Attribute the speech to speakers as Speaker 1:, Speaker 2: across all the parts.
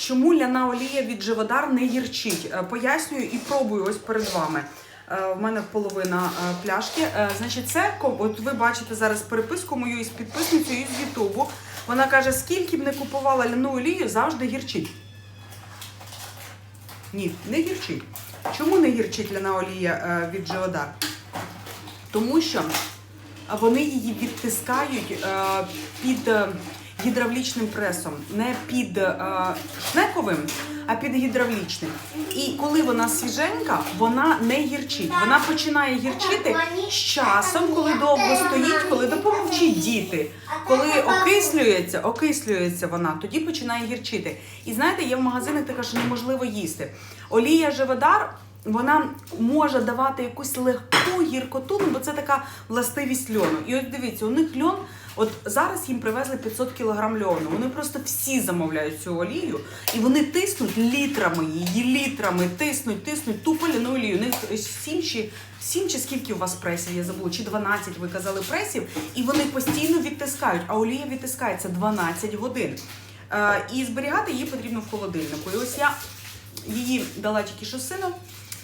Speaker 1: чому ляна олія від Живодар не гірчить. Е, Пояснюю і пробую ось перед вами. Е, В мене половина е, пляшки. Значить, це от ви бачите зараз переписку мою із підписницею із Ютубу. Вона каже, скільки б не купувала ляну олію, завжди гірчить. Ні, не гірчить. Чому не гірчить ляна олія від Живодар? Тому що вони її відтискають під гідравлічним пресом, не під е, шнековим, а під гідравлічним. І коли вона свіженька, вона не гірчить. Вона починає гірчити з часом, коли довго стоїть, коли допомовчить діти. Коли окислюється, окислюється вона, тоді починає гірчити. І знаєте, є в магазинах така, що неможливо їсти. Олія Живодар вона може давати якусь легку гіркоту, ну, бо це така властивість льону. І от дивіться, у них льон, от зараз їм привезли 500 кг льону. Вони просто всі замовляють цю олію, і вони тиснуть літрами її, літрами тиснуть, тиснуть ту поляну олію. У них 7 чи, 7 чи скільки у вас пресів, я забула, чи 12 ви казали пресів, і вони постійно відтискають, а олія відтискається 12 годин. Е, і зберігати її потрібно в холодильнику. І ось я її дала тільки що сину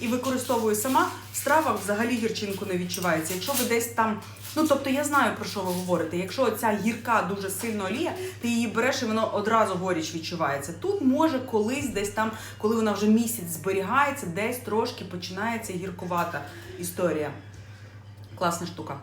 Speaker 1: і використовую сама. В стравах взагалі гірчинку не відчувається. Якщо ви десь там, ну тобто я знаю про що ви говорите. Якщо ця гірка дуже сильно олія, ти її береш і воно одразу горіч відчувається. Тут може колись десь там, коли вона вже місяць зберігається, десь трошки починається гіркувата історія. Класна штука.